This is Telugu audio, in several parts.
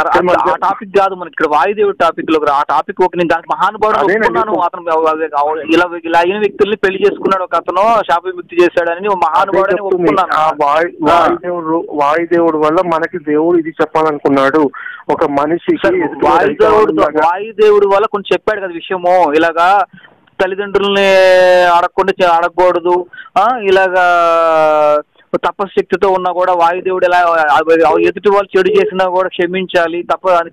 సార్ ఆ టాపిక్ కాదు మనకి ఇక్కడ వాయుదేవుడు టాపిక్లో ఆ టాపిక్ ఒక నేను దానికి మహానుభావుడు అతను ఇలా ఇలా అయిన వ్యక్తుల్ని పెళ్ళి చేసుకున్నాడు ఒక అతను శాప విముక్తి చేశాడని మహానుభావుడు వాయుదేవుడు వాయుదేవుడు వల్ల మనకి దేవుడు ఇది చెప్పాలనుకున్నాడు. ఒక ఎదుటి వాయుదేవుడు వాయుదేవుడు వల్ల కొంచెం చెప్పాడు కదా విషయము. ఇలాగా తల్లిదండ్రుల్ని అడగకుండా అడగకూడదు ఇలాగా తపశక్తితో ఉన్నా కూడా వాయుదేవుడు ఎలా ఎదుటి వాళ్ళు చెడు చేసినా కూడా క్షమించాలి తప్ప అని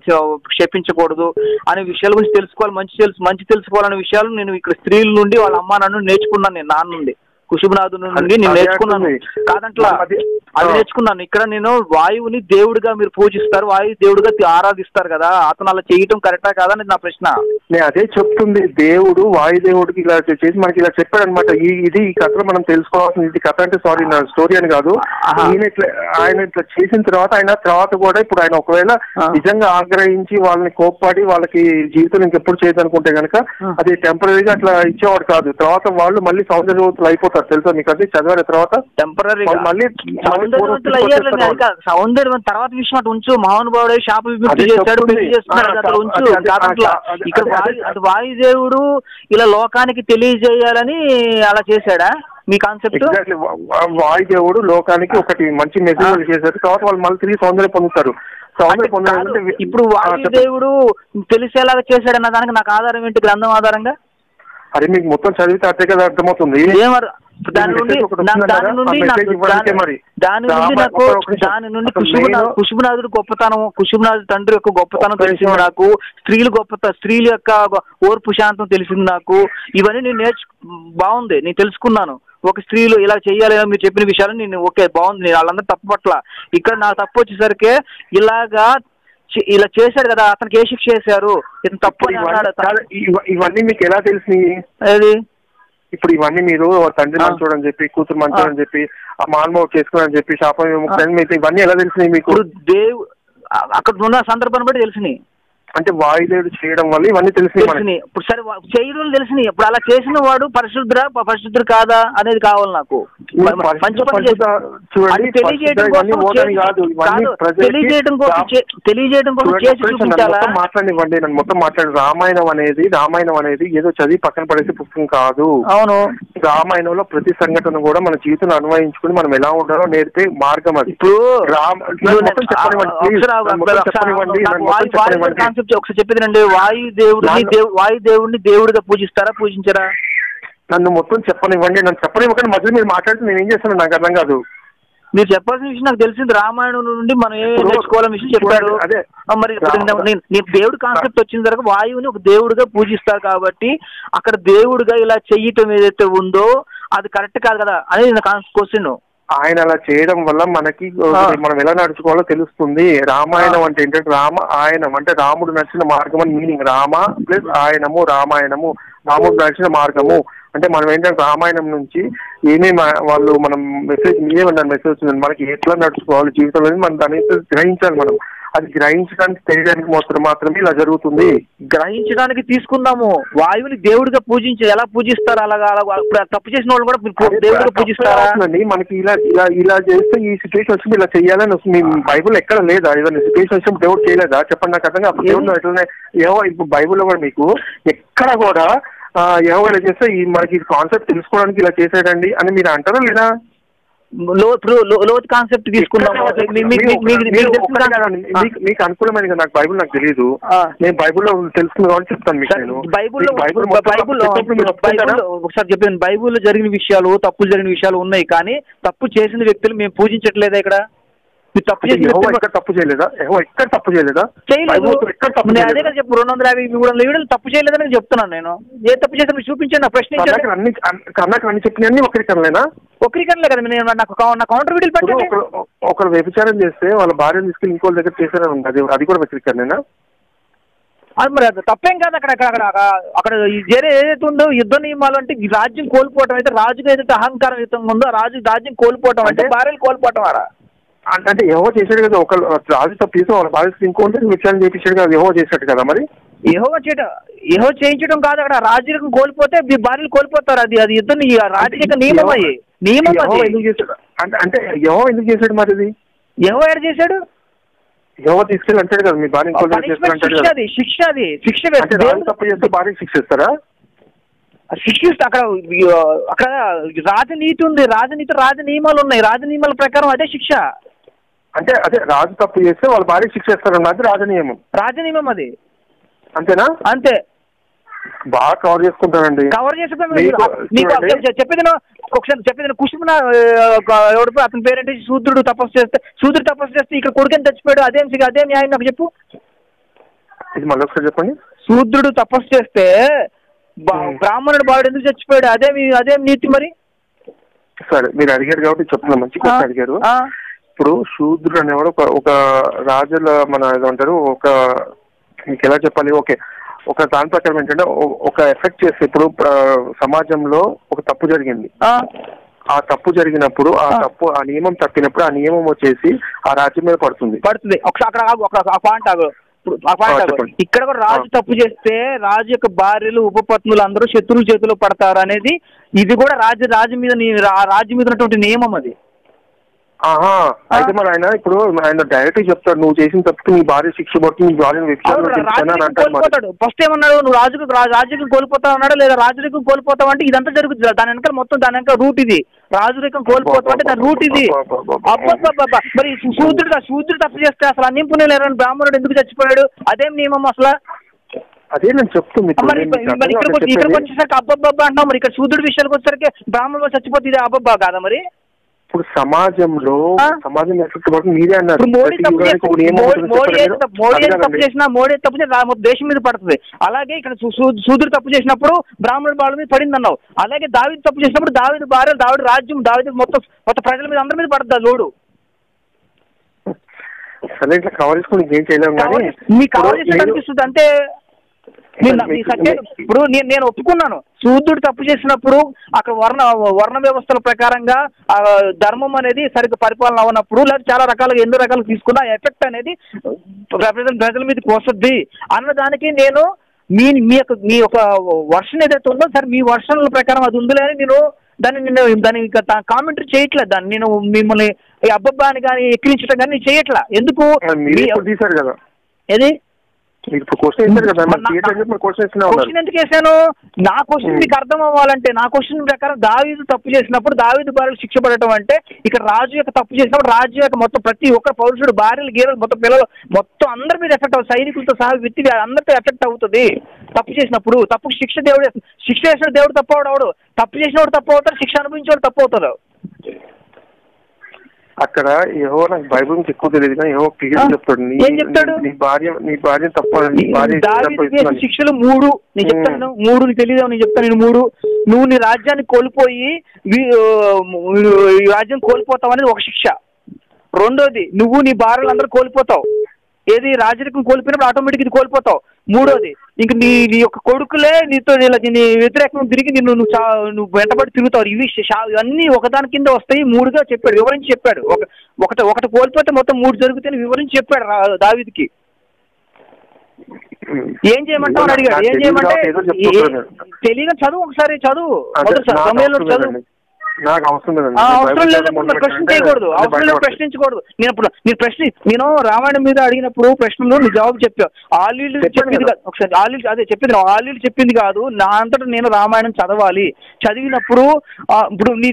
క్షమించకూడదు అనే విషయాల గురించి తెలుసుకోవాలి మంచి తెలుసు మంచి తెలుసుకోవాలనే విషయాలు నేను ఇక్కడ స్త్రీల నుండి వాళ్ళ అమ్మ నాన్న నేర్చుకున్నాను నేను నాన్న నుండి. కుషుబనాథు నుండి నేను నేర్చుకున్నాను. కాదంట్లా అది-. నేర్చుకున్నాను ఇక్కడ నేను వాయువుని దేవుడిగా మీరు పూజిస్తారు వాయు దేవుడిగా ఆరాధిస్తారు కదా అతను అలా చేయటం కరెక్టా కాదా అనేది నా ప్రశ్న నేను అదే చెప్తుంది దేవుడు వాయుదేవుడికి ఇలా చేసి మనకి ఇలా చెప్పాడు అనమాట ఈ ఇది ఈ కథలో మనం తెలుసుకోవాల్సింది ఇది కథ అంటే సారీ నా స్టోరీ అని కాదు. ఈయన ఇట్లా ఆయన ఇట్లా చేసిన తర్వాత ఆయన తర్వాత కూడా ఇప్పుడు ఆయన ఒకవేళ. నిజంగా ఆగ్రహించి వాళ్ళని కోప్పడి వాళ్ళకి జీవితం ఇంకెప్పుడు చేయదనుకుంటే గనక ఆ. అది టెంపరీగా అట్లా ఇచ్చేవాడు కాదు తర్వాత వాళ్ళు మళ్ళీ సౌందర్యవంతులు అయిపోతారు తెలుసా మీకు అది? చదివిన తర్వాత? టెంపరీ మళ్ళీ సౌందర్యవంత తర్వాత. విషయం అటు ఉంచు. మహానుభావుడు అదే చేశాడు చేస్తున్నాడు ఉంచు. ఇక్కడ వాయుదేవుడు ఇలా లోకానికి తెలియజేయాలని అలా చేశాడా? మీ కాన్సెప్ట్? వాయుదేవుడు లోకానికి ఒకటి మంచి మెసేజ్ చేశారు తర్వాత వాళ్ళు మళ్ళీ తిరిగి సౌందర్యం పొందుతారు. సౌందర్యం పొందాలంటే ఇప్పుడు వాయుదేవుడు తెలిసేలాగా చేశాడన్న దానికి నాకు ఆధారం ఏంటి? గ్రంథం ఆధారంగా? అది మీకు మొత్తం చదివితే అదే కదా అర్థమవుతుంది. ఏమర్ దాని నుండి నాకు దాని? నుండి దాని- నాకు. దాని నేను- కుషుబునాథుడు గొప్పతనం కుషుబునాథు తండ్రి యొక్క గొప్పతనం తెలిసింది. నాకు. స్త్రీలు గొప్పత స్త్రీల యొక్క ఓర్పు శాంతం తెలిసింది నాకు. ఇవన్నీ నేను నేర్చు బాగుంది. నేను తెలుసుకున్నాను. ఒక స్త్రీలు ఇలా చేయాలి అని మీరు చెప్పిన విషయాలు నేను ఓకే బాగుంది. నేను వాళ్ళందరూ తప్పు పట్ల. ఇక్కడ నా తప్పు వచ్చేసరికి ఇలాగా ఇలా చేశాడు కదా. అతనికి ఏ శిక్ష చేశారు? ఇతను తప్పు ఇవన్నీ- మీకు ఎలా తెలిసినాయి? ఏది? ఇప్పుడు ఇవన్నీ మీరు తండ్రి. మంచోడు అని చెప్పి కూతురు మంచోడు అని చెప్పి ఆ మానవ చేసుకుని చెప్పి శాపం అని ఇవన్నీ ఎలా తెలిసినాయి మీకు? దేవు అక్కడ ఉన్న సందర్భాన్ని బట్టి తెలిసినాయి. అంటే వాయుదేవుడు చేయడం వల్ల ఇవన్నీ తెలిసినాయి ఇప్పుడు సరే చేయడం తెలిసినాయి. ఇప్పుడు అలా చేసిన వాడు పరిశుద్ధురా ప- పరిశుద్ధుడు కాదా అనేది కావాలి నాకు. పరిశుద్ధ- పరిశుద్ధ తెలియజేయడం పరిశుద్ధ కోసం తెలియజేయడం కోసం చేసి చూపించాలా? మాట్లాడివ్వండి నన్ను మొత్తం మాట్లాడి. రామాయణం అనేది రామాయణం అనేది ఏదో చదివి పక్కన పడేసే పుస్తకం కాదు. అవును. రామాయణంలో ప్రతి సంఘటన కూడా మన జీవితంలో అన్వయించుకుని మనం ఎలా ఉండాలో నేర్పే మార్గం అది. ఇప్పుడు రామ్ చెప్పనివ్వండి, please. ఒకసారి నన్ను మొత్తం వాయు- దేవుడిని వాయు దేవుడిని దేవుడిగా పూజిస్తారా పూజించరా? నన్ను మొత్తం చెప్పనివ్వండి నన్ను చెప్పనివ్వకండి మధ్యలో మీరు మాట్లాడితే నేను ఏం చేస్తాను నాకు అర్థం కాదు. మీరు చెప్పాల్సిన విషయం నాకు తెలిసింది రామాయణం నుండి మనం ఏం నేర్చుకోవాలని విషయం చెప్పారు మరి నేను దేవుడి కాన్సెప్ట్ వచ్చిన తర్వాత వాయువుని ఒక దేవుడిగా పూజిస్తారు కాబట్టి అక్కడ దేవుడిగా ఇలా చెయ్యటం ఏదైతే ఉందో అది కరెక్ట్ కాదు కదా? అనేది నా క్వశ్చన్ ఆయన అలా చేయడం వల్ల మనకి. మనం ఎలా నడుచుకోవాలో తెలుస్తుంది. రామాయణం అంటే ఏంటంటే రామ ఆయనం అంటే రాముడు నడిచిన మార్గం అని మీనింగ్ రామ ప్లస్ ఆయనము రామాయణము. రాముడు నడిచిన మార్గము. అంటే మనం ఏంటంటే రామాయణం నుంచి ఏమేమి వాళ్ళు మనం మెసేజ్ మీరేమన్నారు మెసేజ్ మనకి ఎట్లా నడుచుకోవాలి జీవితంలో మనం దాన్ని గ్రహించాలి మనం. అది గ్రహించడానికి తెలియడానికి మాత్రం మాత్రమే ఇలా జరుగుతుంది. గ్రహించడానికి తీసుకుందాము. వాయువుని దేవుడిగా పూజించి ఎలా పూజిస్తారు? అలాగా ఇప్పుడు తప్పు చేసిన వాళ్ళు కూడా దేవుడిగా పూజిస్తారా? మనకి ఇలా ఇలా ఇలా చేస్తే ఈ సిచ్యువేషన్ వచ్చింది ఇలా చెయ్యాలని వస్తుంది. బైబుల్ ఎక్కడ లేదా? ఏదైనా సిచ్యువేషన్ వచ్చినప్పుడు దేవుడు చేయలేదా? చెప్పండి నాకు అర్థంగా అప్పుడు దేవుడు ఎట్లనే ఏవో ఇప్పుడు బైబుల్లో కూడా మీకు ఎక్కడ కూడా ఏవో ఇలా చేస్తే ఈ మనకి కాన్సెప్ట్ తెలుసుకోవడానికి ఇలా చేసాడండి అని మీరు అంటారా లేదా? లోతు కాన్సెప్ట్ మీకు- అనుకూలమైన నాకు బైబుల్ నాకు తెలియదు. నేను బైబుల్లో తెలుసుకున్న కాబట్టి చెప్తాను మీకు నేను. బైబుల్లో బైబుల్ ఒకసారి చెప్పాను బైబుల్లో జరిగిన విషయాలు తప్పులు జరిగిన విషయాలు ఉన్నాయి కానీ తప్పు చేసిన వ్యక్తులు మేము పూజించట్లేదా ఇక్కడ? తప్పు యెహోవా ఎక్కడ తప్పు చేయలేదా? యెహోవా ఎక్కడ తప్పు చేయలేదా? చేయలేదు. ఎక్కడ తప్పు అదే? కదా చెప్పు రెండు వందల యాభై వందల వీడియోలు తప్పు చేయలేదని నేను చెప్తున్నాను నేను. ఏ తప్పు చేసిన మీరు చూపించండి నా కర్ణాకర్ అన్ని కర్ణాకర్ అన్ని చెప్పినవన్నీ ఒకరికి అనలేనా ఒకరికనలే కదా నేను నాకు నా కౌంటర్ వీడియోలు ఇప్పుడు పెట్టండి. ఒకరు వ్యభిచారం చేస్తే వాళ్ళ భార్యను తీసుకెళ్ళి ఇంకోళ్ళ దగ్గర చేశారని ఉంది. అది అది కూడా వ్యతిరేకనేనా అది మరి అది తప్పేం కాదు అక్కడ అక్కడ అక్కడ అక్కడ- వేరే ఏదైతే ఉందో యుద్ధ నియమాలు అంటే రాజ్యం కోల్పోవటం అయితే రాజుగా ఏదైతే అహంకారం యుద్ధం ఉందో రాజు రాజ్యం కోల్పోవటం అంటే అంటే- భార్యలు కోల్పోవటం ఆడ అంటే ఎవరో చేశాడు కదా ఒక రాజు తప్పు చేసి వాళ్ళ భార్య ఇంకోటి విచారణ చేయించాడు కదా ఎవరో చేశాడు కదా మరి? ఏహో చేయటం ఏహో చేయించడం కాదు అక్కడ రాజ్యం కోల్పోతే మీ భార్యలు కోల్పోతారు అది అది యుద్ధం రాజకీయ నియమం అది నియమం అది. ఎందుకు చేశాడు? అంటే అంటే ఎందుకు చేశాడు మరి ఇది? ఏహో ఎడ చేశాడు? యహోవా తీసుకెళ్ళి అంటాడు కదా మీ భార్య ఇంకో శిక్ష అది శిక్ష అది శిక్ష తప్పు చేస్తే భార్య శిక్ష ఇస్తారా? శిక్షిస్తే అక్కడ అక్కడ రాజనీతి ఉంది రాజనీతి రాజ నియమాలు ఉన్నాయి రాజ నియమాల ప్రకారం అదే శిక్ష. అంటే అదే రాజు తప్పు చేస్తే వాళ్ళ భార్య శిక్ష ఇస్తారన్నది రాజనీయమం. రాజనియమం అది అంతేనా? అంతే. బాగా కవర్ చేసుకుంటానండి కవర్ మీకు చూడండి. చెప్పేది ఒకసారి చెప్పేది ఎవడు అతని పేరేంటి? శూద్రుడు తపస్సు చేస్తే శూద్రుడు తపస్సు చేస్తే ఇక్కడ కొడుకుని చచ్చిపోయాడు? అదేం అదేం న్యాయం నాకు చెప్పు. ఇది మళ్ళీ ఒకసారి చెప్పండి. శూద్రుడు తపస్సు చేస్తే. బ్రాహ్మణుడు బాడు ఎందుకు చచ్చిపోయాడు? అదేమి అదేం నీతి మరి? సరే మీరు అడిగారు కాబట్టి చెప్తున్నా మంచి క్వశ్చన్ అడిగారు. ఇప్పుడు శూద్రుడు అనేవాడు ఒక ఒక రాజుల మన ఏమంటారు ఒక మీకు ఎలా చెప్పాలి? ఓకే. ఒక దాని ప్రకారం ఏంటంటే ఒక ఎఫెక్ట్ చేస్తే ఇప్పుడు సమాజంలో ఒక తప్పు జరిగింది. ఆ, తప్పు జరిగినప్పుడు ఆ. తప్పు ఆ నియమం తప్పినప్పుడు ఆ నియమం వచ్చేసి ఆ రాజ్యం మీద పడుతుంది. పడుతుంది. అక్కడ ఒక పాయింట్ ఆగు. ఇక్కడ కూడా రాజు. తప్పు చేస్తే రాజు యొక్క భార్యలు ఉపపత్నులు అందరూ శత్రువుల చేతిలో పడతారు అనేది ఇది కూడా రాజు రాజు మీద రాజు మీద ఉన్నటువంటి నియమం అది. ఆహా అయితే మరి ఆయన ఇప్పుడు ఆయన డైరెక్ట్ చెప్తాడు నువ్వు చేసిన తప్పుకి నీ భార్య శిక్ష పడుతుంది నీ భార్యను వ్యక్తిగతంగా ఫస్ట్ ఏమన్నాడు? నువ్వు రాజుకు రా- రాజరికం కోల్పోతావు అన్నాడు? లేదా రాజరికం కోల్పోతావు? అంటే ఇదంతా జరుగుతుంది దాని వెనకాల మొత్తం దాని వెనక రూట్ ఇది. రాజరికం కోల్పోతావు అంటే దాని రూట్ ఇది. మరి శూద్రుడు శూద్రుడు తప్పు చేస్తే అసలు అన్ని పుణ్యం లేరని బ్రాహ్మణుడు ఎందుకు చచ్చిపోయాడు? అదేం నియమం అసలు? అదే నేను చెప్తుంది ఇక్కడికి. వచ్చేసరికి అబ్బబ్బబ్బా అంటున్నావు. మరి ఇక్కడ శూద్రుడి విషయానికి వచ్చేసరికి బ్రాహ్మణుడు చచ్చిపోతే ఇది అబ్బబ్బా కాదా మరి? ఇప్పుడు సమాజంలో? సమాజం ఎఫెక్ట్ పడుతుంది మీరే అన్నారు మోడీ తప్పు చేసిన మోడీ. తప్పు-. చేసినా దేశం మీద పడుతుంది అలాగే ఇక్కడ శూద్రుడు తప్పు చేసినప్పుడు బ్రాహ్మణుడు వాళ్ళ మీద పడింది అన్నావు అలాగే దావిది తప్పు చేసినప్పుడు దావిది భార్య దావిడి రాజ్యం దావిది మొత్తం మొత్తం ప్రజల మీద అందరి మీద పడుతుంది లోడు సరే ఇట్లా కవర్ చేసుకుని ఏం చేయలేము కానీ మీకు కవర్ చేసినట్టు అనిపిస్తుంది అంటే ఇప్పుడు నేను నేను ఒప్పుకున్నాను. శూద్రుడు తప్పు చేసినప్పుడు అక్కడ వర్ణ వర్ణ వ్యవస్థల ప్రకారంగా ఆ ధర్మం అనేది సరిగ్గా పరిపాలన అవునప్పుడు లేదా చాలా రకాలుగా ఎన్నో రకాలు తీసుకున్న ఎఫెక్ట్ అనేది ప్రజల మీదకి వస్తుంది అన్నదానికి నేను మీ మీ యొక్క మీ యొక్క వర్షన్ ఏదైతే ఉందో సరే మీ వర్షన్ల ప్రకారం అది ఉందిలే అని నేను దాన్ని నేను దాన్ని ఇంకా కామెంటరీ చేయట్లేదు దాన్ని నేను మిమ్మల్ని ఈ అబ్బబ్బా అని కానీ ఎక్కిరించడం కానీ నేను చేయట్లా. ఎందుకు తీశారు కదా. ఏది? ఇప్పుడు క్వశ్చన్ వేశారు కదా మరి మరి నా- క్వశ్చన్ ఇస్తున్నా ఉన్నారు. క్వశ్చన్ ఎందుకు వేసాను నా క్వశ్చన్. మీకు అర్థం అవ్వాలంటే నా క్వశ్చన్ ప్రకారం దావీదు తప్పు చేసినప్పుడు దావీదు భార్యలు శిక్ష పడటం అంటే ఇక్కడ రాజు యొక్క తప్పు చేసినప్పుడు రాజు యొక్క మొత్తం ప్రతి ఒక్క పౌరుషుడు భార్యలు గీరలు మొత్తం పిల్లలు మొత్తం అందరి మీద ఎఫెక్ట్ అవుతుంది. సైనికులతో సహా వ్యక్తి అందరితో ఎఫెక్ట్ అవుతుంది. తప్పు చేసినప్పుడు తప్పు శిక్ష దేవుడు. శిక్ష వేసిన దేవుడు తప్పు అవడు తప్పు చేసినవాడు తప్పు అవుతాడు. శిక్ష అనుభవించేవాడు తప్పు అవుతాడు. అక్కడ ఏవో నాకు బైబిల్ నుంచి ఎక్కువ తెలియదు కానీ ఏవో క్లియర్? చెప్తాడు. నీ భార్య నీ భార్య తప్ప. శిక్షలు మూడు. నేను చెప్తాను మూడు నీకు తెలియదు నేను చెప్తాను నేను మూడు. నువ్వు నీ రాజ్యాన్ని కోల్పోయి రాజ్యం కోల్పోతావు అనేది ఒక శిక్ష. రెండోది నువ్వు నీ భార్యలందరూ కోల్పోతావు. ఏది రాజరికం కోల్పోయినప్పుడు ఆటోమేటిక్ ఇది కోల్పోతావు. మూడోది ఇంక నీ నీ యొక్క కొడుకులే నీతో నీ వ్యతిరేకంగా తిరిగి నిన్ను నువ్వు వెంటబడి తిరుగుతావు. ఇవి ఇవన్నీ ఒకదాని కింద వస్తాయి. మూడుగా చెప్పాడు వివరించి చెప్పాడు. ఒక ఒకటి ఒకటి కోల్పోతే మొత్తం మూడు జరుగుతాయని వివరించి చెప్పాడు దావీదుకి. ఏం చేయమంటావు అని అడిగాడు. ఏం చేయమంటే. తెలియక చదువు ఒకసారి చదువు. సమయంలో చదువు. నాకు అవసరం లేదండి. అవసరం ప్రశ్న. చేయకూడదు అవసరం లేదు. ప్రశ్నించకూడదు నేను ఇప్పుడు ప్రశ్న నేను రామాయణం మీద అడిగినప్పుడు ప్రశ్నలు నీ జవాబు చెప్పావు ఆలీలు చెప్పింది కదా. ఒకసారి ఆలీలు అదే చెప్పింది ఆలీలు చెప్పింది కాదు నా అంతటా నేను రామాయణం చదవాలి చదివినప్పుడు ఇప్పుడు నీ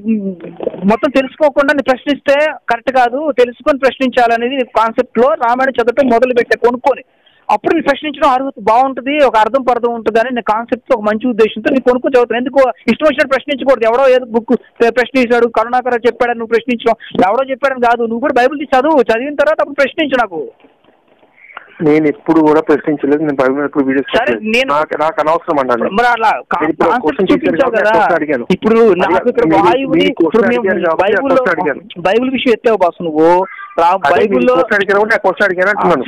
మొత్తం తెలుసుకోకుండా నీ ప్రశ్నిస్తే కరెక్ట్ కాదు తెలుసుకొని ప్రశ్నించాలనేది కాన్సెప్ట్లో రామాయణం చదవటం మొదలు పెట్టే కొనుక్కొని అప్పుడు నేను ప్రశ్నించడం అర్హత బాగుంటుంది ఒక అర్థం పర్థం ఉంటుంది అని నేను కాన్సెప్ట్ ఒక మంచి ఉద్దేశంతో నేను కొనుక్కొని చదువుతాను ఎందుకు ఇష్టం వచ్చినట్టు ప్రశ్నించకూడదు. ఎవడో ఏదో బుక్ ప్రశ్నించాడు కరుణాకర చెప్పాడని నువ్వు ప్రశ్నించడం. ఎవడో చెప్పాడని కాదు. నువ్వు కూడా బైబిల్ తీసి చదువు. చదివిన తర్వాత అప్పుడు ప్రశ్నించు నాకు. నేను ఎప్పుడు కూడా ప్రశ్నించలేదు నేను మీద ఎప్పుడు వీడియోస్ నాకు నాకు అనవసరం అండి మరి అలా కా- నేను ఇప్పుడు. బైబిల్ విషయం ఎత్తావు బాసు నువ్వు. బైబిల్లో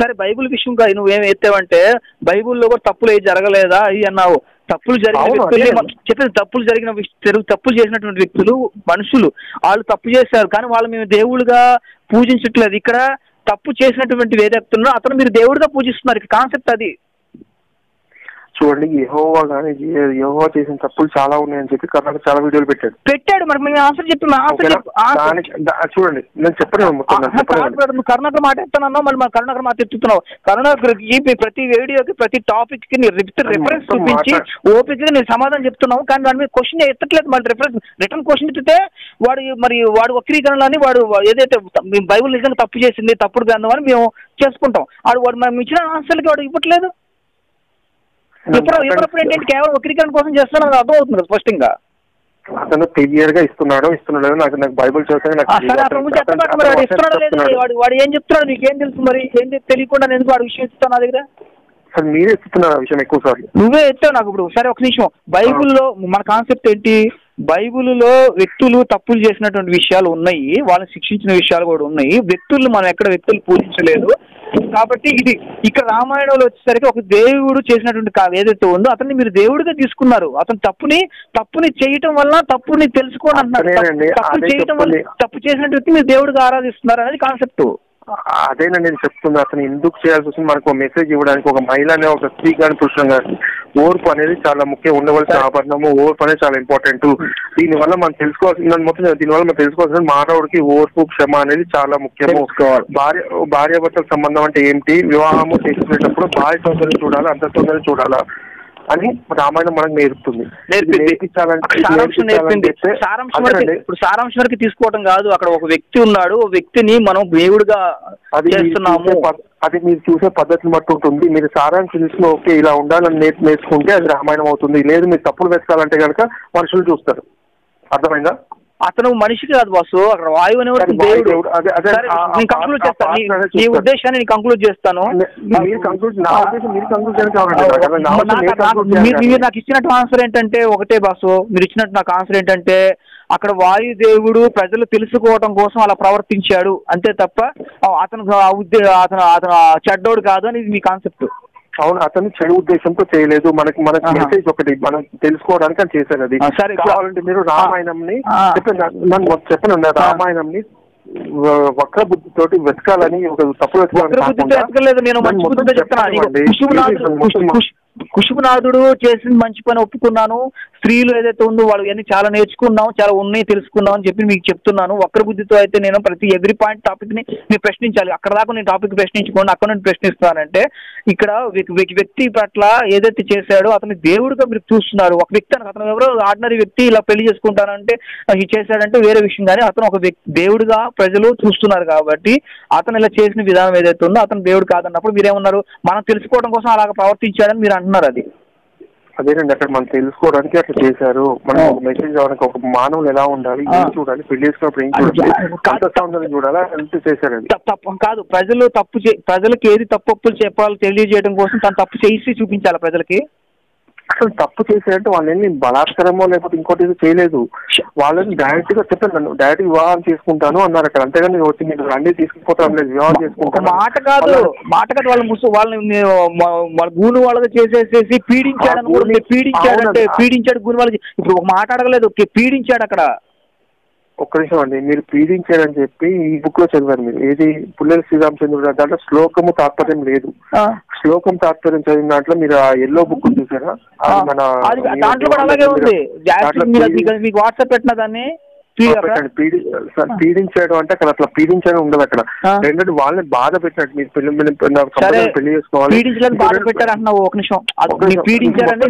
సరే బైబిల్ విషయం కాదు నువ్వేం ఎత్తావంటే బైబిల్లో కూడా తప్పులు ఏది జరగలేదా? అవి అన్నావు. తప్పులు జరిగిన వ్యక్తులు. చెప్పేది తప్పులు జరిగిన తెరు- తప్పులు చేసినటువంటి వ్యక్తులు మనుషులు. వాళ్ళు తప్పు చేశారు కానీ వాళ్ళు మేము దేవుళ్ళుగా పూజించట్లేదు. ఇక్కడ తప్పు చేసినటువంటి వేరే అతను మీరు దేవుడిగా పూజిస్తున్నారు. కాన్సెప్ట్ అది. చూడండి యెహోవా కానీ యెహోవా చేసిన తప్పులు చాలా ఉన్నాయని చెప్పి కర్ణాటక చాలా వీడియోలు పెట్టాడు. పెట్టాడు మరి మేము ఆన్సర్ చెప్పి చూడండి నేను నువ్వు కరుణాకర్ మాట ఎత్తున్నావు మళ్ళీ మా కరుణాకర్ మాట ఎత్తుతున్నావు. కరుణాకర్ ఈ ప్రతి వీడియోకి ప్రతి టాపిక్కి రిఫరెన్స్ చూపించి. ఓపిక నేను సమాధానం చెప్తున్నావు కానీ దాని మీద క్వశ్చన్ ఎత్తట్లేదు మళ్ళీ రిఫరెన్స్ రిటర్న్ క్వశ్చన్ ఎత్తితే వాడు మరి వాడు వక్రీకరణలని వాడు ఏదైతే బైబుల్ నిజంగా తప్పు చేసింది తప్పుడు గ్రంథం అని మేము చేసుకుంటాం. వాడు వాడు మేము ఇచ్చిన ఆన్సర్లకి వాడు ఇవ్వట్లేదు. ఇప్పుడు ఇప్పుడు ఏంటంటే కేవలం వక్రీకరణ కోసం చేస్తున్నారు అది అర్థం అవుతుంది స్పష్టంగా. అతను క్లియర్గా ఇస్తున్నాడు ఇస్తున్నాడు నాకు నాకు బైబిల్ చదివితే నాకు సరే వాడు ఏం చెప్తున్నాడు నీకు ఏం తెలుసు మరి? ఏం తెలియకుండా నేను ఎందుకు వాడు విషయం ఇస్తాను నా దగ్గర? అసలు మీరే ఇస్తున్నారు ఆ విషయం ఎక్కువ సార్లు నువ్వే ఎత్తావు నాకు ఇప్పుడు సరే ఒక నిమిషం. బైబిల్లో మన కాన్సెప్ట్ ఏంటి? బైబిల్లో వ్యక్తులు తప్పులు చేసినటువంటి విషయాలు ఉన్నాయి వాళ్ళని శిక్షించిన విషయాలు కూడా ఉన్నాయి. వ్యక్తులు మనం ఎక్కడ వ్యక్తులు పూజించలేదు. కాబట్టి ఇది ఇక్కడ రామాయణంలో వచ్చేసరికి ఒక దేవుడు చేసినటువంటి ఏదైతే ఉందో అతన్ని మీరు దేవుడిగా తీసుకున్నారు. అతను తప్పుని తప్పుని చేయటం వల్ల తప్పుని తెలుసుకోండి అంటున్నాడు అదేనండి, తప్పు- చేయటం వల్ల. తప్పు చేసినటువంటి మీరు దేవుడిగా ఆరాధిస్తున్నారు అనేది కాన్సెప్ట్ అదేనా నేను చెప్తుంది అతను ఎందుకు చేయాల్సి వస్తుంది మనకు మెసేజ్ ఇవ్వడానికి ఒక మహిళ అనే ఒక స్త్రీ కానీ పురుషులు కానీ ఓర్పు అనేది చాలా ముఖ్యం ఉండవలసిన ఆభరణము ఓర్పు అనేది చాలా ఇంపార్టెంట్ దీనివల్ల మనం తెలుసుకోవాల్సిన దాని మొత్తం దీనివల్ల మనం తెలుసుకోవాల్సిన మానవుడికి ఓర్పు క్షమ అనేది చాలా ముఖ్యము. భార్య భార్యాభర్తల సంబంధం అంటే ఏంటి? వివాహము చేసుకునేటప్పుడు భార్య సౌందర్యం చూడాలా అంత సౌందర్యం చూడాలా? అని రామాయణం మనకు నేర్పుతుంది. నేర్పింది. ఇప్పుడు సారాంశం వరకు తీసుకోవడం కాదు. అక్కడ ఒక వ్యక్తి ఉన్నాడు. వ్యక్తిని మనం దేవుడిగా చేస్తున్నాము. అది మీరు చూసే పద్ధతిని బట్టి ఉంటుంది. మీరు సారాంశం చూసిన ఓకే ఇలా ఉండాలని నేర్చు నేర్చుకుంటే అది రామాయణం అవుతుంది. లేదు మీరు తప్పులు వెతకాలంటే కనుక మనుషులు చూస్తారు. అర్థమైందా? అతను మనిషి కాదు బాసు. అక్కడ వాయువు అనేవాడు సరే, దేవుడు. దేవుడు. నేను కంక్లూడ్ చేస్తాను నీ-. ఉద్దేశాన్ని నేను కంక్లూడ్ చేస్తాను. మీరు నాకు ఇచ్చినట్టు ఆన్సర్ ఏంటంటే ఒకటే బాసు. మీరు ఇచ్చినట్టు నాకు ఆన్సర్ ఏంటంటే అక్కడ వాయుదేవుడు ప్రజలు తెలుసుకోవడం కోసం అలా ప్రవర్తించాడు. అంతే తప్ప అతను అతను అతను చెడ్డోడు కాదు అనేది మీ కాన్సెప్ట్ అవును అతను చెడు ఉద్దేశంతో చేయలేదు. మనకి మనకి. మెసేజ్ ఒకటి మనం తెలుసుకోవడానికి అని చేశారు అది. కావాలంటే మీరు రామాయణంని. చెప్పండి. నన్ను చెప్పండి రామాయణంని వక్ర బుద్ధితోటి వెతకాలని ఒక తప్పు వెతకాలని ఎతకలేదు నేను మంచి బుద్ధితో కుషుమనాథుడు చేసిన మంచి పని ఒప్పుకున్నాను. స్త్రీలు ఏదైతే ఉందో వాళ్ళు అన్ని చాలా నేర్చుకున్నాం చాలా ఉన్నాయి తెలుసుకున్నాం అని చెప్పి మీకు చెప్తున్నాను. వక్ర బుద్ధితో అయితే నేను ప్రతి ఎవ్రీ పాయింట్ టాపిక్ని మీరు ప్రశ్నించాలి. అక్కడ దాకా నేను టాపిక్ ప్రశ్నించుకోండి అక్కడ నుండి ప్రశ్నిస్తానంటే ఇక్కడ వ్యక్తి పట్ల ఏదైతే చేశాడో అతని దేవుడిగా మీరు చూస్తున్నారు. ఒక వ్యక్తి అని అతను ఎవరో ఆర్డినరీ వ్యక్తి ఇలా పెళ్ళి చేసుకుంటానంటే చేశాడంటే వేరే విషయం. కానీ అతను ఒక వ్యక్తి దేవుడిగా ప్రజలు చూస్తున్నారు కాబట్టి అతను ఇలా చేసిన విధానం ఏదైతే ఉందో అతను దేవుడు కాదన్నప్పుడు మీరేమన్నారు? మనం తెలుసుకోవడం కోసం అలాగ ప్రవర్తించాడని మీరు అంటున్నారు అది. అదేనండి అక్కడ మనం తెలుసుకోవడానికి అట్లా చేశారు మనం. ఒక మెసేజ్ కావడానికి ఒక మానవులు ఎలా ఉండాలి. ఏం చూడాలి పెళ్ళి చేసుకున్నప్పుడు ఏం చూడాలి చూడాలా అంత చేశారు తప్పు కాదు ప్రజలు తప్పు చే ప్రజలకు ఏది తప్పులు చెప్పాలో తెలియజేయడం కోసం తను తప్పు చేసి చూపించాలి ప్రజలకి అసలు తప్పు చేశారంటే వాళ్ళు ఏమి బలాత్కారమో లేకపోతే ఇంకోటి చేయలేదు. వాళ్ళని డైరెక్ట్గా చెప్పాను నన్ను. డైరెక్ట్ వివాహం చేసుకుంటాను అన్నారు అక్కడ. అంతేగాని వచ్చి మీరు అన్ని తీసుకుపోతాం లేదు వివాహం చేసుకుంటాను మాట కాదు. మాట కాదు. వాళ్ళ ముసు వాళ్ళని వాళ్ళ గూను వాళ్ళగా చేసేసేసి పీడించాడని కూడా పీడించాడంటే. పీడించాడు గూని వాళ్ళకి ఇప్పుడు ఒక మాట అడగలేదు. పీడించాడు అక్కడ. ఒక్క నిమిషం అండి. మీరు పీడించారని చెప్పి ఈ బుక్లో చదివారు మీరు. ఏది? పుల్లెల శ్రీరామచంద్రుడు దాంట్లో శ్లోకము తాత్పర్యం లేదు. శ్లోకం తాత్పర్యం చదివిన దాంట్లో మీరు ఆ ఎల్లో బుక్ చూసారా? మన దాంట్లో కూడా అలాగే ఉంది. మీకు- వాట్సాప్ పెట్టిన దాన్ని అక్కడ? పెట్టండి. పీడి సార్, పీడించడం అంటే అక్కడ అట్లా పీడించడం ఉండదు అక్కడ. ఆ. రెండోది వాళ్ళని బాధ పెట్టినట్టు మీరు పెళ్ళి పెళ్ళి- చేసుకోవాలి. బాధ పెట్టారు అంటున్నావు ఒక నిమిషం. పీడించారంటే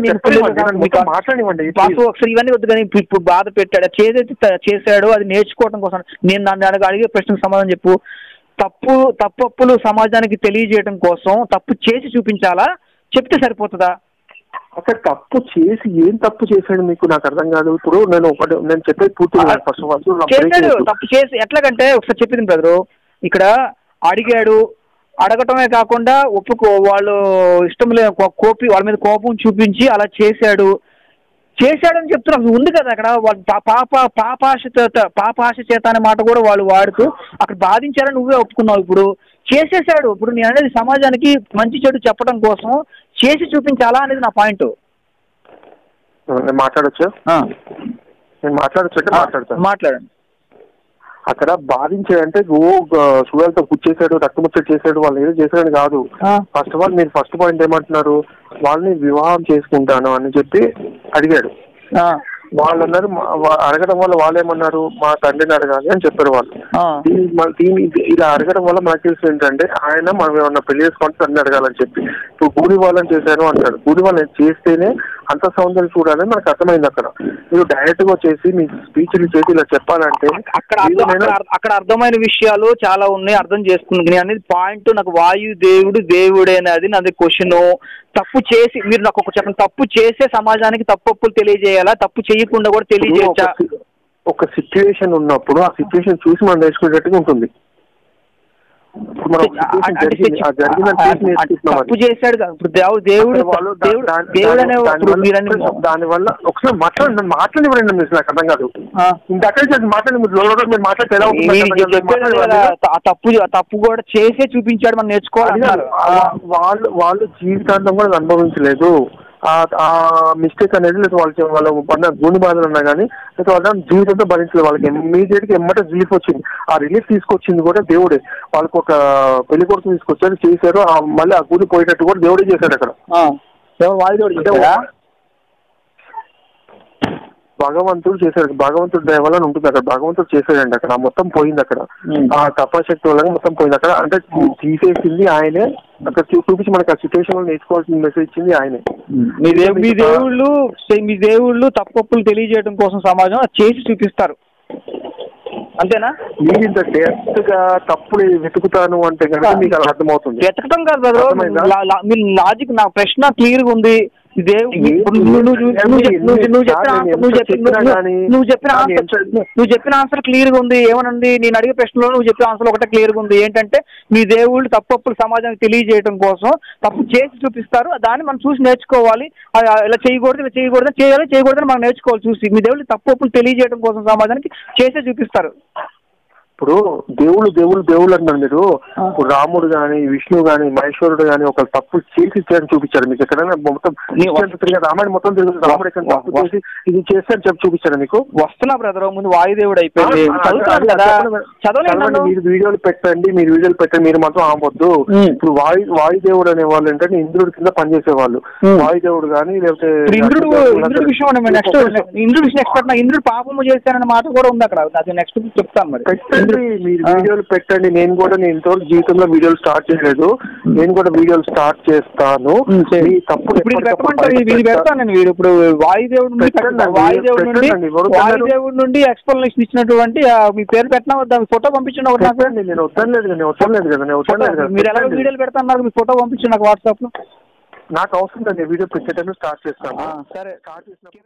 మాట్లాడివ్వండి. ఒకసారి ఇవన్నీ వద్దు కానీ ఇప్పుడు బాధ పెట్టాడు. త- చేశాడు అది నేర్చుకోవడం కోసం. నేను అడగ అడిగే ప్రశ్నకు సమాధానం చెప్పు. తప్పు తప్పప్పులు సమాజానికి తెలియజేయడం కోసం తప్పు చేసి చూపించాలా? చెప్తే సరిపోతుందా? అసలు తప్పు చేసి ఏం తప్పు చేశాడు మీకు? నాకు అర్థం కాదు. ఇప్పుడు నేను ఒకటి నేను చెప్పేది పూర్తి ఫస్ట్ ఆఫ్ ఆల్ చేశాడు తప్పు చేసి ఎట్లాగంటే ఒకసారి చెప్పింది బ్రదరు ఇక్కడ అడిగాడు అడగటమే కాకుండా ఒప్పుకో వాళ్ళు ఇష్టం లే కోపి వాళ్ళ మీద కోపం చూపించి అలా చేశాడు. చేశాడని చెప్తున్నా అసలు ఉంది కదా అక్కడ. వాళ్ళు పాప పాపాశ పాపాశ చేత అనే మాట కూడా వాళ్ళు వాడుతూ అక్కడ బాధించారని నువ్వే ఒప్పుకున్నావు ఇప్పుడు. చేసేసాడు ఇప్పుడు నేను అనేది సమాజానికి మంచి చెడు చెప్పడం కోసం చేసి చూపించాలా అనేది నా పాయింట్. నేను మాట్లాడొచ్చా? మాట్లాడొచ్చు? మాట్లాడతాను. మాట్లాడండి. అక్కడ బాధించాడంటే ఓ సుగాలతో పుచ్చేసాడు రక్తముచ్చట చేశాడు వాళ్ళు ఏదో చేశాడని కాదు. ఫస్ట్ ఆఫ్ ఆల్ మీరు ఫస్ట్ పాయింట్ ఏమంటున్నారు? వాళ్ళని వివాహం చేసుకుంటాను అని చెప్పి అడిగాడు. వాళ్ళు అన్నారు అడగడం వల్ల వాళ్ళు ఏమన్నారు మా తండ్రిని అడగాలి అని చెప్పారు వాళ్ళు. దీని ఇలా అడగడం వల్ల మనకు తెలిసి ఏంటంటే ఆయన మనం ఏమన్నా పెళ్ళి చేసుకుంటే అన్ని అడగాలని చెప్పి ఇప్పుడు గూడి వాళ్ళని చేశాను అంటాడు గూడి వాళ్ళని చేస్తేనే అంత సౌందర్యం చూడాలని మనకు అర్థమైంది అక్కడ. మీరు డైరెక్ట్గా వచ్చేసి మీ స్పీచ్లు చేసి ఇలా చెప్పాలంటే అక్కడ అక్కడ అర్థమైన విషయాలు చాలా ఉన్నాయి అర్థం చేసుకున్నాను నేను అనేది పాయింట్ నాకు వాయు దేవుడు దేవుడే అనేది నాది క్వశ్చన్ తప్పు చేసి మీరు నాకు ఒక చెప్పండి. తప్పు చేసే సమాజానికి తప్పులు తెలియజేయాలా? తప్పు చేయకుండా కూడా తెలియజేయచ్చా? ఒక సిచ్యువేషన్ ఉన్నప్పుడు ఆ సిచ్యువేషన్ చూసి మనం నేర్చుకునేటట్టుగా ఉంటుంది. తప్పు. చేశాడు. ఇప్పుడు దేవు- దేవుడు దేవుడు అనే దాని వల్ల- ఒకసారి మాట్లాడండి మాట్లాడివ్వండి మీరు నాకు అర్థం కాదు ఆ. ఇంత అక్కడ మాట్లాడి మీరు మాట్లాడితే తప్పు తప్పు కూడా చేసే చూపించాడు మనం. వా- వాళ్ళు వాళ్ళు జీవితాంతం కూడా అనుభవించలేదు ఆ మిస్టేక్ అనేది లేదు వాళ్ళకి వాళ్ళ పడిన గుండె బాధలు ఉన్నా కానీ లేదా వాళ్ళ జీవితంతో భరించలేదు వాళ్ళకి. ఇమీడియట్గా ఎమ్మట రిలీఫ్ వచ్చింది. ఆ రిలీఫ్ తీసుకొచ్చింది కూడా దేవుడే. వాళ్ళకి ఒక పెళ్ళి కొడుకు తీసుకొచ్చారు చేశారు. ఆ మళ్ళీ ఆ గుడి పోయేటట్టు కూడా దేవుడే చేశాడు అక్కడ? భగవంతుడు చేశాడు. భగవంతుడు దయ వల్ల ఉంటుంది అక్కడ. భగవంతుడు చేశాడండి అక్కడ. మొత్తం పోయింది అక్కడ. ఆ తపశక్తి వల్ల మొత్తం పోయింది అక్కడ. అంటే తీసేసింది ఆయనే. అక్కడ చూపించి మనకి ఆ సిచ్యువేషన్లో నేర్చుకోవాల్సిన మెసేజ్ ఇచ్చింది ఆయనే. మీ దేవు మీ దేవుళ్ళు మీ దేవుళ్ళు తప్పప్పులు తెలియజేయడం కోసం సమాజం అది చేసి చూపిస్తారు. అంతేనా? మీరు ఇంత డెప్త్గా తప్పులు వెతుకుతాను అంటే కనుక మీకు అలా అర్థమవుతుంది. వెతకటం కాదు బ్రదర్? మీ లాజిక్ నా ప్రశ్న క్లియర్గా ఉంది. దేవు ఏంటి? ఇప్పుడు నువ్వు నువ్వు నువ్వు నువ్వు చెప్- నువ్వు నువ్వు చెప్పిన ఆన్సర్ నువ్వు చెప్పిన ఆన్సర్ క్లియర్గా ఉంది ఏమనండి నేను అడిగే ప్రశ్నలో నువ్వు చెప్పిన ఆన్సర్ ఒకటే క్లియర్గా ఉంది. ఏంటంటే మీ దేవుళ్ళు తప్పప్పులు సమాజానికి తెలియజేయడం కోసం తప్పు చేసి చూపిస్తారు. దాన్ని మనం చూసి నేర్చుకోవాలి. ఇలా చేయకూడదు ఇలా చేయకూడదు చేయాలి చేయకూడదని మనం నేర్చుకోవాలి చూసి. మీ దేవుళ్ళు తప్పప్పులు తెలియజేయడం కోసం సమాజానికి చేసే చూపిస్తారు. ఇప్పుడు దేవుళ్ళు దేవుళ్ళు దేవుళ్ళు అంటున్నారు మీరు. ఇప్పుడు రాముడు గాని విష్ణు గాని మహేశ్వరుడు గాని ఒక తప్పు చేసి చూపించారు మీకు ఎక్కడైనా మొత్తం రామాయణ మొత్తం తిరుగుతుంది రాముడు ఎక్కడ తప్పు చేసి ఇది చేస్తారని చెప్పి చూపించారు మీకు? వస్తున్నా బ్రదర్ ముందు వాయుదేవుడు అయిపోయింది. మీరు వీడియోలు పెట్టండి మీరు వీడియోలు పెట్టండి మీరు మాత్రం ఆపొద్దు. ఉమ్. ఇప్పుడు వాయు వాయుదేవుడు అనే వాళ్ళు ఏంటంటే ఇంద్రుడి కింద పనిచేసేవాళ్ళు. వాయుదేవుడు కానీ లేకపోతే ఇంద్రుడు ఇంద్రుడు విషయం నెక్స్ట్ ఇంద్రుడు విషయం ఎక్స్పెక్ట్ ఇంద్రుడు పాపము చేశానన్న మాట కూడా ఉంది అక్కడ. అది నెక్స్ట్ చెప్తాను మరి. మీరు. వీడియోలు పెట్టండి. నేను కూడా నేను ఇంతవరకు జీవితంలో వీడియోలు స్టార్ట్ చేయలేదు. నేను కూడా వీడియోలు స్టార్ట్ చేస్తాను. మీ తప్పులు ఇప్పుడు ఇది పెట్టమంటారు పెడతాను నేను వీడు. ఇప్పుడు వాయుదేవుడి నుండి పెట్టండి అండి, వాయుదేవుడి నుండి పెట్టండి, ఎవరు పెట్టారు? వాయుదేవుడి నుండి ఎక్స్ప్లెనేషన్ ఇచ్చినటువంటి ఆ, మీ పేరు పెట్టినా వద్దా? మీ ఫోటో పంపించండి ఒకటి నాకు. పెట్టండి నేను వద్దలేదు నేను వద్దలేదు కదా నేను వద్దలేదు కదా. మీరు ఎలా పెట్టండి. వీడియోలు పెడతాన్నారు మీ ఫోటో పంపించండి నాకు వాట్సాప్లో నాకు అవసరం లేదు వీడియో పెట్టేటప్పుడు స్టార్ట్ చేస్తాను. సరే. స్టార్ట్ చేసినప్పుడు